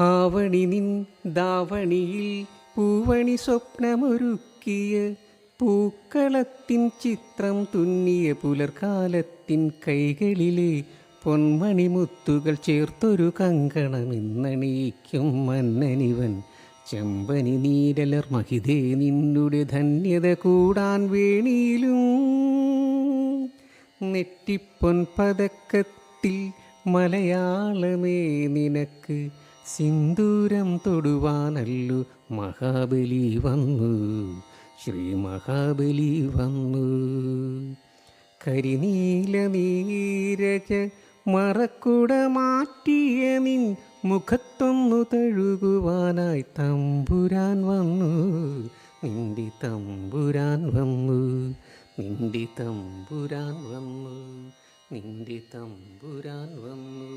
ആവണി നിൻ ദാവണിയിൽ പൂവണി സ്വപ്നമൊരുക്കിയ പൂക്കളത്തിൻ ചിത്രം തുന്നിയ പുലർകാലത്തിൻ കൈകളിലെ പൊന്മണിമുത്തുകൾ ചേർത്തൊരു കങ്കണമെന്നണിയിക്കും മന്നനിവൻ. ചെമ്പനി നീരലർ മഹിതേ നിന്നുടെ ധന്യത കൂടാൻ വേണിയിലും. നെറ്റിപ്പൊൻ പതക്കത്തിൽ മലയാളമേ നിനക്ക് സിന്ദൂരം തൊടുവാനല്ലു മഹാബലി വന്നു ശ്രീ മഹാബലി വന്നു. കരിനീല നീരജ മറക്കുട മാറ്റിയ നിൻ മുഖത്തൊന്നു തഴുകുവാനായി തമ്പുരാൻ വന്നു. നിന്റെ തമ്പുരാൻ വന്നു നിന്റെ തമ്പുരാൻ വന്നു നിന്റെ തമ്പുരാൻ വന്നു.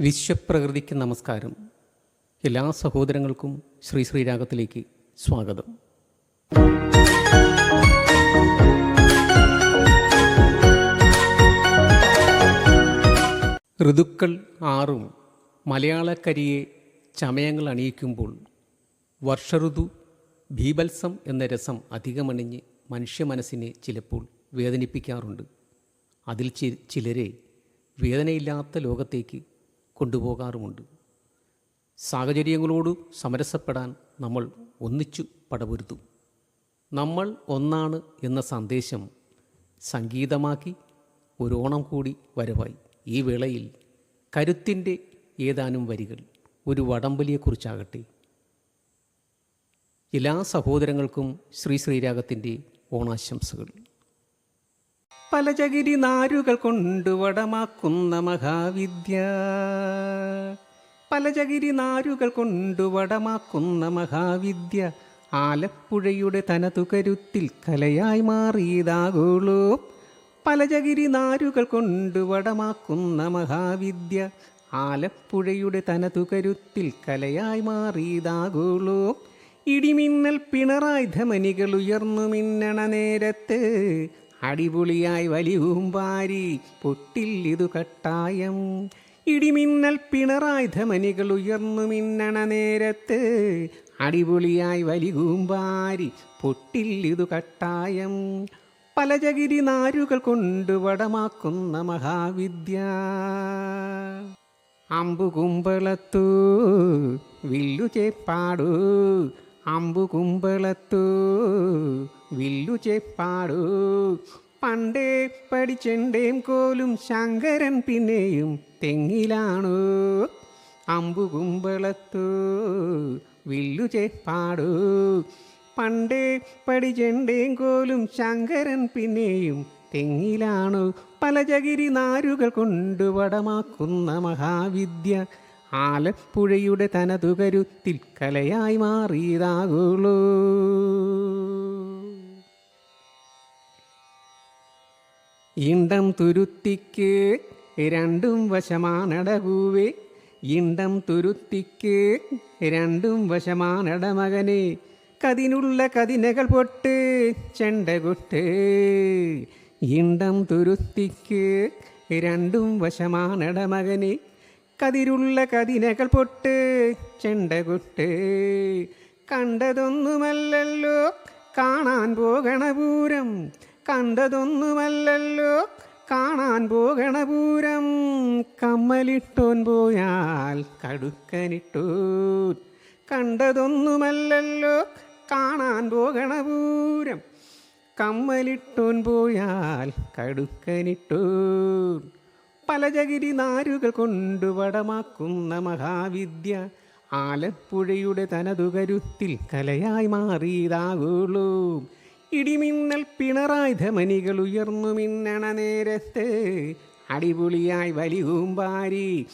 വിശ്വപ്രകൃതിക്ക് നമസ്കാരം. എല്ലാ സഹോദരങ്ങൾക്കും ശ്രീ ശ്രീരാഗത്തിലേക്ക് സ്വാഗതം. ഋതുക്കൾ ആറും മലയാളക്കരിയെ ചമയങ്ങൾ അണിയിക്കുമ്പോൾ വർഷഋതു ഭീബത്സം എന്ന രസം അധികമണിഞ്ഞ് മനുഷ്യ മനസ്സിനെ ചിലപ്പോൾ വേദനിപ്പിക്കാറുണ്ട്. അതിൽ ചിലരെ വേദനയില്ലാത്ത ലോകത്തേക്ക് കൊണ്ടുപോകാറുമുണ്ട്. സാഹചര്യങ്ങളോട് സമരസപ്പെടാൻ നമ്മൾ ഒന്നിച്ചു പടപൊരുത്തും നമ്മൾ ഒന്നാണ് എന്ന സന്ദേശം സംഗീതമാക്കി ഒരു ഓണം കൂടി വരവായി. ഈ വേളയിൽ കരുത്തിന്റെ ഏതാനും വരികൾ ഒരു വടംവലിയെക്കുറിച്ചാകട്ടെ. എല്ലാ സഹോദരങ്ങൾക്കും ശ്രീ ശ്രീരാഗത്തിന്റെ ഓണാശംസകൾ. പലചകിരി നാരുകൾ കൊണ്ട് വടമാക്കുന്ന മഹാവിദ്യ. പലചകിരി നാരുകൾ കൊണ്ട് വടമാക്കുന്ന മഹാവിദ്യ ആലപ്പുഴയുടെ തനതു കരുത്തിൽ കലയായി മാറിയതാകുള്ളൂ. പലചകിരി നാരുകൾ കൊണ്ട് വടമാക്കുന്ന മഹാവിദ്യ ആലപ്പുഴയുടെ തനതു കരുത്തിൽ കലയായി മാറിയതാകുള്ളൂ. ഇടിമിന്നൽ പിണറായി ധമനികൾ ഉയർന്നു മിന്നണ നേരത്ത് അടിപൊളിയായി വലിയൂമ്പാരി ഇതു കട്ടായം. ഇടിമിന്നൽ പിണറായി ധമനികൾ ഉയർന്നു മിന്നണ നേരത്ത് അടിപൊളിയായി വലികൂമ്പാരി പൊട്ടിൽ ഇതു കട്ടായം. പലചകിരി നാരുകൾ കൊണ്ട് വടമാക്കുന്ന മഹാവിദ്യ. അമ്പുകുമ്പളത്തു വില്ലു ചേപ്പാടു അമ്പുകുമ്പളത്തു വില്ലു ചെപ്പാടു. പണ്ടേ പഠിച്ചെണ്ടേം കോലും ശങ്കരൻ പിന്നെയും തെങ്ങിലാണു. അമ്പുകുമ്പളത്തു വില്ലു ചെപ്പാടു. പണ്ടേ പഠിച്ചെണ്ടേം കോലും ശങ്കരൻ പിന്നെയും തെങ്ങിലാണു. പലചകിരി നാരുകൾ കൊണ്ട് വടമാക്കുന്ന മഹാവിദ്യ ആലപ്പുഴയുടെ തനതു കരുത്തിൽ കലയായി മാറിയതാകുള്ളൂ. ഇണ്ടം തുരുത്തിക്ക് രണ്ടും വശമാനടകൂവേ. ഇണ്ടം തുരുത്തിക്ക് രണ്ടും വശമാനടമകനെ കതിനുള്ള കതിനകൾ പൊട്ട് ചെണ്ടകൊട്ട്. ഇണ്ടം തുരുത്തിക്ക് രണ്ടും വശമാണട മകനെ. കതിരുള്ള കതിനകൾ പൊട്ട് ചെണ്ടകൊട്ട് കണ്ടതൊന്നുമല്ലല്ലോ കാണാൻ പോകണ പൂരം. കണ്ടതൊന്നുമല്ലല്ലോ കാണാൻ പോകണ പൂരം. കമ്മലിട്ടോൻ പോയാൽ കടുക്കനിട്ടൂ. കണ്ടതൊന്നുമല്ലല്ലോ കാണാൻ പോകണ പൂരം. കമ്മലിട്ടോൻ പോയാൽ കടുക്കനിട്ടു. പലചകിരി നാരുകൾ കൊണ്ടു വടമാക്കുന്ന മഹാവിദ്യ ആലപ്പുഴയുടെ തനതു കരുത്തിൽ കലയായി മാറിയതാകുള്ളൂ. ഇടിമിന്നൽ പിണറായി ധമനികൾ ഉയർന്നു മിന്നണ നേരത്ത് അടിപൊളിയായി വലികൂമ്പാരി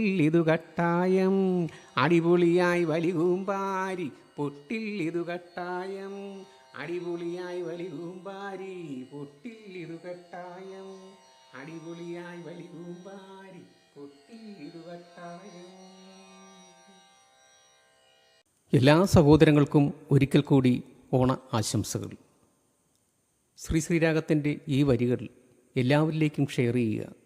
ഇതു കട്ടായം. അടിപൊളിയായി വലികൂമ്പാരി ഇതു കട്ടായം. അടിപൊളിയായി വലികൂമ്പാരി ഇതു കട്ടായം. അടിപൊളിയായി വലികൂമ്പാരി ഇതു എല്ലാ സഹോദരങ്ങൾക്കും ഒരിക്കൽ കൂടി ഓണ ആശംസകൾ. ശ്രീ ശ്രീരാഗത്തിന്റെ ഈ വരികൾ എല്ലാവരിലേക്കും ഷെയർ ചെയ്യുക.